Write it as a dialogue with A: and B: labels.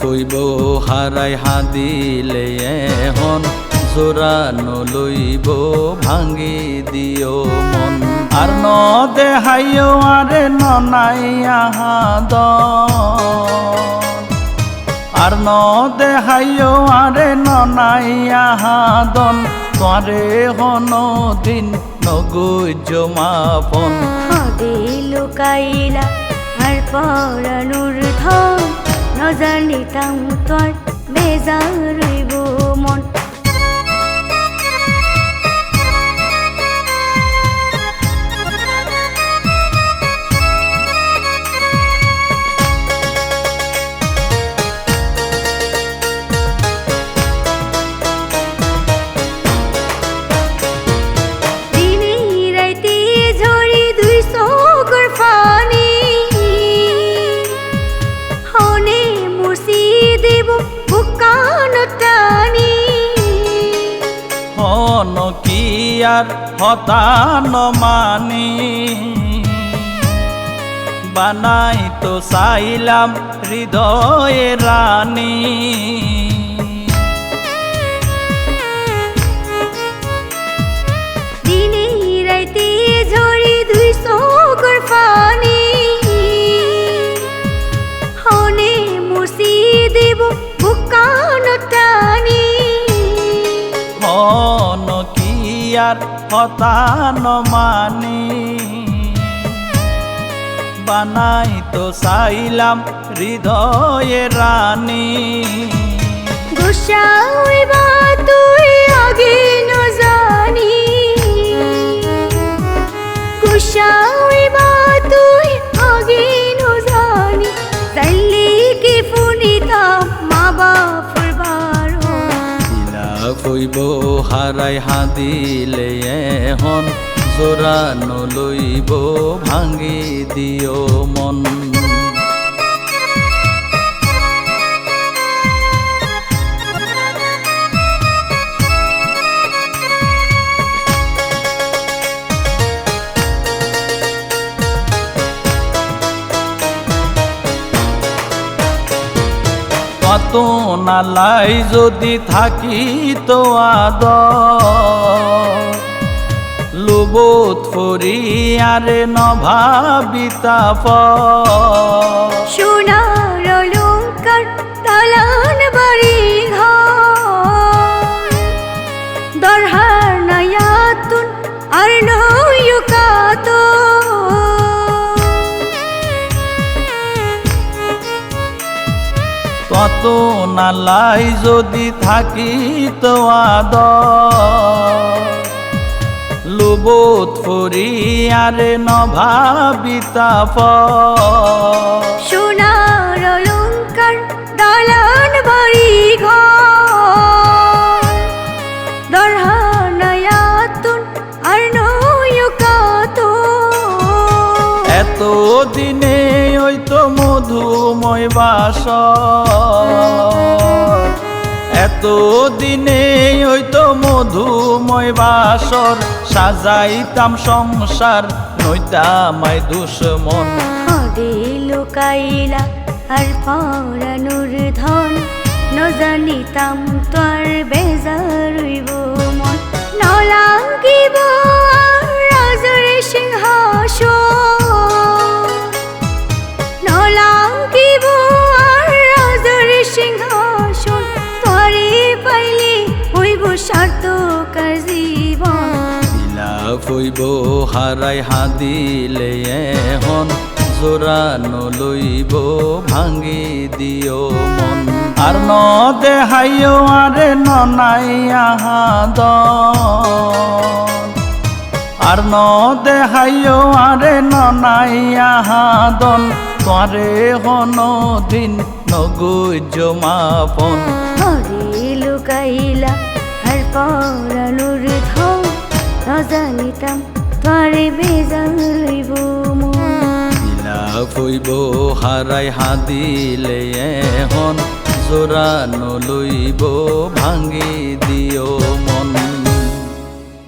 A: হইব
B: হারাই হাদিলে এখন জোরানো লইব ভাঙি দিও মন। আর ন দেহাইও আরে ননাই আহাদ। আর ন দেহাইও আরে ননাই আহাদন তোরে হন দিন নগুই জমাপন।
A: লুকাইলা, আর পরানুর ধন। নজানিতাম তোর বেজার রইব মন।
B: আর হতান মানি। বানাই তো চাইলাম হৃদয়ে রানী। আর হতান মানি। বানাই তো চাইলাম হৃদয়ে রানী।
A: গুসা হইবা তুই আগে ন জানি হইব
B: হারাই হাদিলে এখন জোরানো লইব ভাঙি দিও মন। নালাই যদি থাকি তো আদ লোব থরি আরে নভাবিতা
A: সোনার
B: কত নালাই যদি থাকি তো আদ লোবোধ ফরি আরে নভাবিতাপ
A: সোনার অলঙ্কার দালান বাড়ি ঘর। দরহার নায়াতুন আর নয়ুকাত
B: এত দিনে ওই তো মধুময় বাস। এত দিনে ওই তো মধুময় বাসর, সাজাইতাম সংসার, নইতামাই দুশ্মন।
A: হবে লুকাইলা আর পরানুর ধন, নজানিতাম তোর বেজার
B: বিলাপ হইব, হারাই হাদিলে এখন জোরানো লইব, ভাঙি দিও মন। আর ন দেহাইও আরে ননাই আহাদ আর ন দেহাইও আরে ননাই আহাদন তোরে হন দিন নগুই জমাপন
A: হরে লুকাইলা, আর পরানোর ধন নজানিতাম তরে বেজান রইব
B: ফুইব হারাই হাদিলে এখন জোরা নলইব ভাঙি দিও